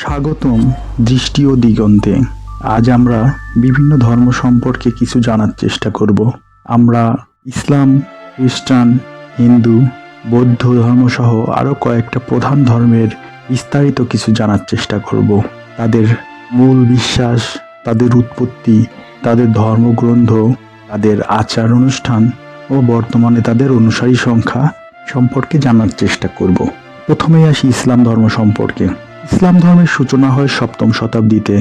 স্বাগতম দৃষ্টি ও দিগন্তে। আজ আমরা বিভিন্ন ধর্ম সম্পর্কে কিছু জানার চেষ্টা করব। আমরা ইসলাম, খ্রিস্টান, হিন্দু, বৌদ্ধ ধর্মসহ আরও কয়েকটা প্রধান ধর্মের বিস্তারিত কিছু জানার চেষ্টা করব। তাদের মূল বিশ্বাস, তাদের উৎপত্তি, তাদের ধর্মগ্রন্থ, তাদের আচার অনুষ্ঠান ও বর্তমানে তাদের অনুসারী সংখ্যা সম্পর্কে জানার চেষ্টা করব। প্রথমেই আসি ইসলাম ধর্ম সম্পর্কে। ইসলাম ধর্মের সূচনা হয় সপ্তম শতাব্দীতে,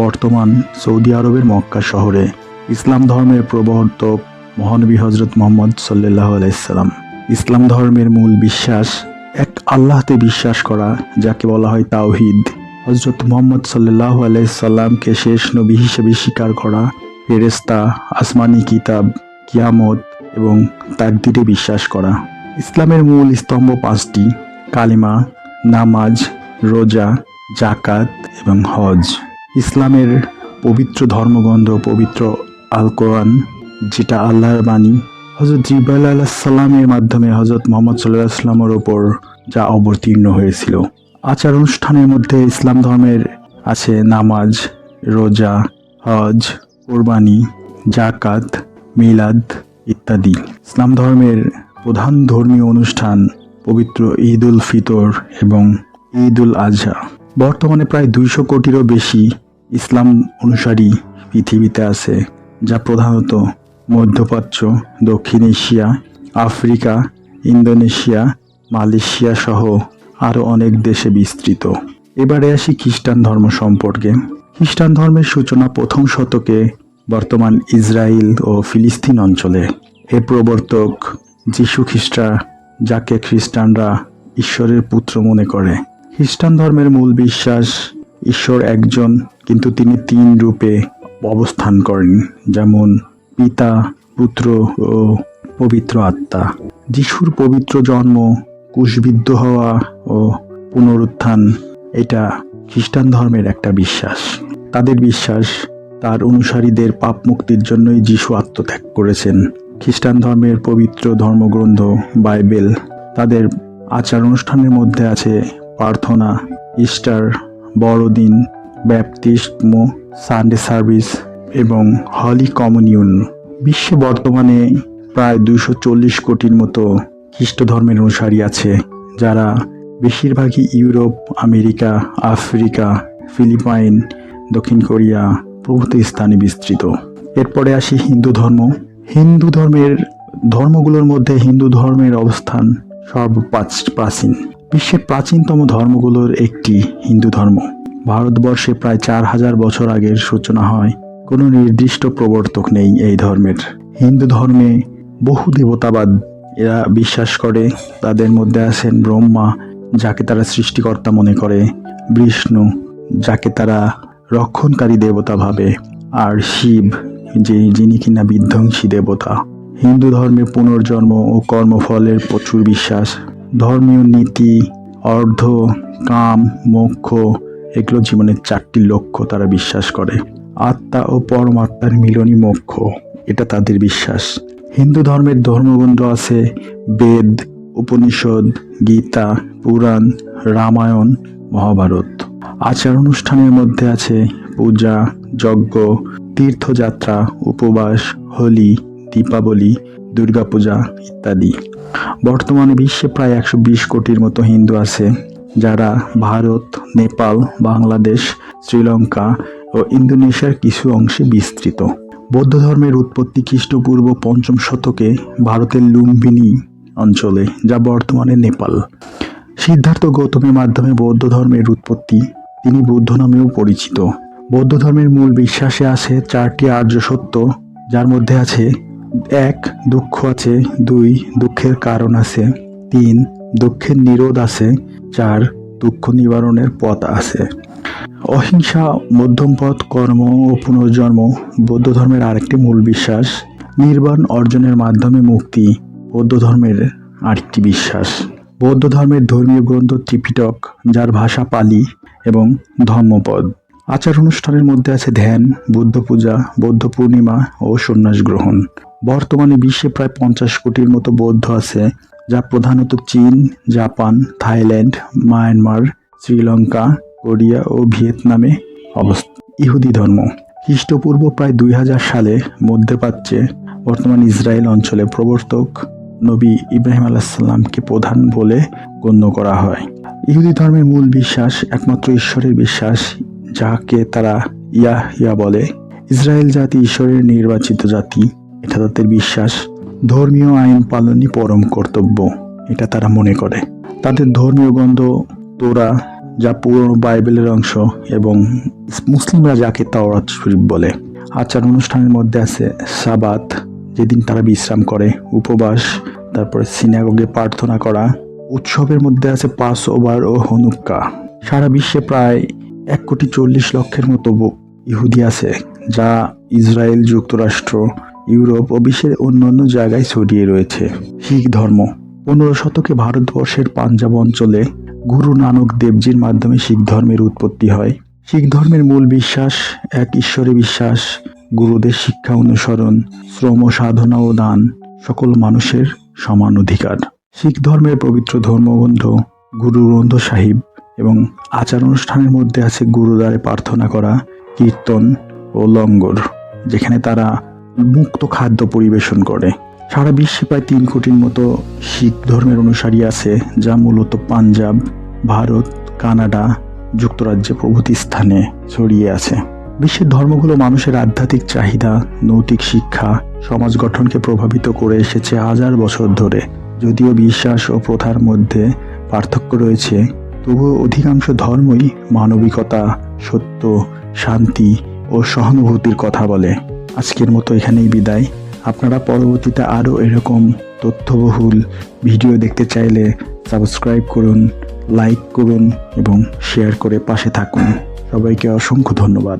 বর্তমান সৌদি আরবের মক্কা শহরে। ইসলাম ধর্মের প্রবর্তক মহানবী হজরত মোহাম্মদ সাল্লাহ আলাইসাল্লাম ইসলাম ধর্মের মূল বিশ্বাস এক আল্লাহতে বিশ্বাস করা, যাকে বলা হয় তাওহিদ। হজরত মোহাম্মদ সাল্লাহ আলাইসাল্লামকে শেষ নবী হিসেবে স্বীকার করা ফেরেস্তা আসমানি কিতাব, কিয়ামত এবং তাকদিরে বিশ্বাস করা। ইসলামের মূল স্তম্ভ পাঁচটি, কালিমা, নামাজ রোজা জাকাত এবং হজ। ইসলামের পবিত্র ধর্মগ্রন্থ পবিত্র আল কোরআন যেটা আল্লাহর বাণী হজরত জিব্রাইল আলাহ সাল্লামের মাধ্যমে হজরত মোহাম্মদ সাল্লাহ আসলামের ওপর যা অবতীর্ণ হয়েছিল। আচার অনুষ্ঠানের মধ্যে ইসলাম ধর্মের আছে নামাজ, রোজা, হজ, কোরবানি জাকাত মিলাদ ইত্যাদি। ইসলাম ধর্মের প্রধান ধর্মীয় অনুষ্ঠান পবিত্র ঈদ উল ফিতর এবং ঈদ উল আজহা। বর্তমানে প্রায় দুইশো কোটিরও বেশি ইসলাম অনুসারী পৃথিবীতে আছে, যা প্রধানত মধ্যপ্রাচ্য, দক্ষিণ এশিয়া, আফ্রিকা, ইন্দোনেশিয়া, মালয়েশিয়া সহ আরও অনেক দেশে বিস্তৃত। এবারে আসি খ্রিস্টান ধর্ম সম্পর্কে। খ্রিস্টান ধর্মের সূচনা প্রথম শতকে বর্তমান ইসরায়েল ও ফিলিস্তিন অঞ্চলে। এর প্রবর্তক যিশু খ্রিস্টা, যাকে খ্রিস্টানরা ঈশ্বরের পুত্র মনে করে। খ্রিস্টান ধর্মের মূল বিশ্বাস, ঈশ্বর একজন, কিন্তু তিনি তিন রূপে অবস্থান করেন, যেমন পিতা, পুত্র ও পবিত্র আত্মা। যিশুর পবিত্র জন্ম, কুশবিদ্ধ হওয়া ও পুনরুত্থান, এটা খ্রিস্টান ধর্মের একটা বিশ্বাস। তাদের বিশ্বাস, তার অনুসারীদের পাপ মুক্তির জন্যই যিশু আত্মত্যাগ করেছেন। খ্রিস্টান ধর্মের পবিত্র ধর্মগ্রন্থ, বাইবেল, তাদের আচার অনুষ্ঠানের মধ্যে আছে প্রার্থনা, ইস্টার, বড়দিন ব্যাপটিস্টমো সানডে সার্ভিস এবং হলি কমিউনিয়ন বিশ্বে বর্তমানে প্রায় দুশো চল্লিশ কোটির মতো খ্রিস্ট ধর্মের অনুসারী আছে, যারা বেশিরভাগই ইউরোপ, আমেরিকা, আফ্রিকা, ফিলিপাইন, দক্ষিণ কোরিয়া প্রভৃতি স্থানে বিস্তৃত। এরপরে আসি হিন্দু ধর্ম। হিন্দু ধর্মের, ধর্মগুলোর মধ্যে হিন্দু ধর্মের অবস্থান সর্বপ্রাচ- প্রাচীন বিশ্বের প্রাচীনতম ধর্মগুলোর একটি হিন্দু ধর্ম। ভারতবর্ষে প্রায় চার হাজার বছর আগের সূচনা হয়। কোনো নির্দিষ্ট প্রবর্তক নেই এই ধর্মের। হিন্দু ধর্মে বহু দেবতাবাদ। এরা বিশ্বাস করে, তাদের মধ্যে আছেন ব্রহ্মা, যাকে তারা সৃষ্টিকর্তা মনে করে, বিষ্ণু, যাকে তারা রক্ষণকারী দেবতা ভাবে, আর শিব, যে যিনি কিনা বিধ্বংসী দেবতা। হিন্দু ধর্মে পুনর্জন্ম ও কর্মফলের প্রচুর বিশ্বাস। ধর্মীয় নীতি, অর্ধ, কাম, মোক্ষ, এগুলো জীবনের চারটি লক্ষ্য তারা বিশ্বাস করে। আত্মা ও পরমাত্মার মিলনই মোক্ষ, এটা তাদের বিশ্বাস। হিন্দু ধর্মের ধর্মগ্রন্থ আছে বেদ, উপনিষদ, গীতা, পুরাণ, রামায়ণ, মহাভারত। আচার অনুষ্ঠানের মধ্যে আছে পূজা, যজ্ঞ, তীর্থযাত্রা, উপবাস, হোলি, দীপাবলি দুর্গাপূজা ইত্যাদি। বর্তমানে বিশ্বে প্রায় একশো বিশ কোটির মতো হিন্দু আছে, যারা ভারত, নেপাল, বাংলাদেশ, শ্রীলঙ্কা ও ইন্দোনেশিয়ার কিছু অংশে বিস্তৃত। বৌদ্ধ ধর্মের উৎপত্তি খ্রিস্টপূর্ব পঞ্চম শতকে ভারতের লুম্বিনী অঞ্চলে, যা বর্তমানে নেপাল। সিদ্ধার্থ গৌতমের মাধ্যমে বৌদ্ধ ধর্মের উৎপত্তি তিনি বুদ্ধ নামেও পরিচিত। বৌদ্ধ ধর্মের মূল বিশ্বাসে আছে চারটি আর্য সত্য, যার মধ্যে আছে এক দুঃখ আছে, দুই দুঃখের কারণ আছে, তিন দুঃখের নিরোধ আছে, চার দুঃখ নিবারণের পথ আছে। অহিংসা মধ্যম পথ কর্ম ও পুনর্জন্ম বৌদ্ধ ধর্মের আরেকটি মূল বিশ্বাস। নির্বাণ অর্জনের মাধ্যমে মুক্তি বৌদ্ধ ধর্মের আরেকটি বিশ্বাস। বৌদ্ধ ধর্মের ধর্মীয় গ্রন্থ ত্রিপিটক, যার ভাষা পালি এবং ধর্মপদ। আচার অনুষ্ঠানের মধ্যে আছে ধ্যান বুদ্ধ পূজা বৌদ্ধ পূর্ণিমা ও সন্ন্যাস গ্রহণ। বর্তমানে বিশ্বে প্রায় পঞ্চাশ কোটির মতো বৌদ্ধ আছে, যা প্রধানত Chin, Japan, Thailand, Myanmar, Sri Lanka, Korea ও ভিয়েতনামে অবস্থিত। ইহুদি ধর্ম। খ্রিস্টপূর্ব প্রায় দুই হাজার সালে মধ্যপ্রাচ্যে বর্তমান ইসরায়েল অঞ্চলে প্রবর্তক নবী ইব্রাহিম আলাহিসাল্লামকে প্রধান বলে গণ্য করা হয়। ইহুদি ধর্মের মূল বিশ্বাস একমাত্র ঈশ্বরের বিশ্বাস যাকে তারা ইয়া ইয়াহিয়া বলে। ইসরায়েল জাতি ঈশ্বরের নির্বাচিত জাতি, এটা তাদের বিশ্বাস। ধর্মীয় আইন পালনই পরম কর্তব্য, এটা তারা মনে করে। তাদের ধর্মীয় গ্রন্থ, তোরা, যা পুরনো বাইবেলের অংশ এবং মুসলিমরা যাকে তাওরাত শরীফ বলে। আচার অনুষ্ঠানের মধ্যে আছে সাবাত, যেদিন তারা বিশ্রাম করে, উপবাস, তারপরে সিনাগোগে প্রার্থনা করা। উৎসবের মধ্যে আছে পাস ওভার ও হনুক্কা। সারা বিশ্বে প্রায় এক কোটি চল্লিশ লক্ষের মতো ইহুদি আছে, যা ইসরায়েল যুক্তরাষ্ট্র, ইউরোপ ও বিশ্বের অন্যান্য জায়গায় ছড়িয়ে রয়েছে। শিখ ধর্ম। পনেরো শতকে ভারতবর্ষের পাঞ্জাব অঞ্চলে গুরু নানক দেবজির মাধ্যমে শিখ ধর্মের উৎপত্তি হয়। শিখ ধর্মের মূল বিশ্বাস, এক ঈশ্বরে বিশ্বাস, গুরুদের শিক্ষা অনুসরণ, শ্রম, সাধনা ও দান, সকল মানুষের সমান অধিকার। শিখ ধর্মের পবিত্র ধর্মগ্রন্থ গুরু গ্রন্থ সাহিব এবং আচার অনুষ্ঠানের মধ্যে আছে গুরুদ্বারে প্রার্থনা করা, কীর্তন ও লঙ্গর, যেখানে তারা মুক্ত খাদ্য পরিবেশন করে। সারা বিশ্বে প্রায় তিন কোটির মতো শিখ ধর্মের অনুসারী আছে, যা মূলত পাঞ্জাব, ভারত, কানাডা, যুক্তরাজ্যে প্রভৃতি স্থানে ছড়িয়ে আছে। বিশ্বের ধর্মগুলো মানুষের আধ্যাত্মিক চাহিদা, নৈতিক শিক্ষা, সমাজ গঠনকে প্রভাবিত করে এসেছে হাজার বছর ধরে। যদিও বিশ্বাস ও প্রথার মধ্যে পার্থক্য রয়েছে তবুও অধিকাংশ ধর্মই মানবিকতা, সত্য, শান্তি ও সহানুভূতির কথা বলে। আজকের মতো এখানেই বিদায়। আপনারা পরবর্তীতে আরও এরকম তথ্যবহুল ভিডিও দেখতে চাইলে সাবস্ক্রাইব করুন, লাইক করুন এবং শেয়ার করে পাশে থাকুন। সবাইকে অসংখ্য ধন্যবাদ।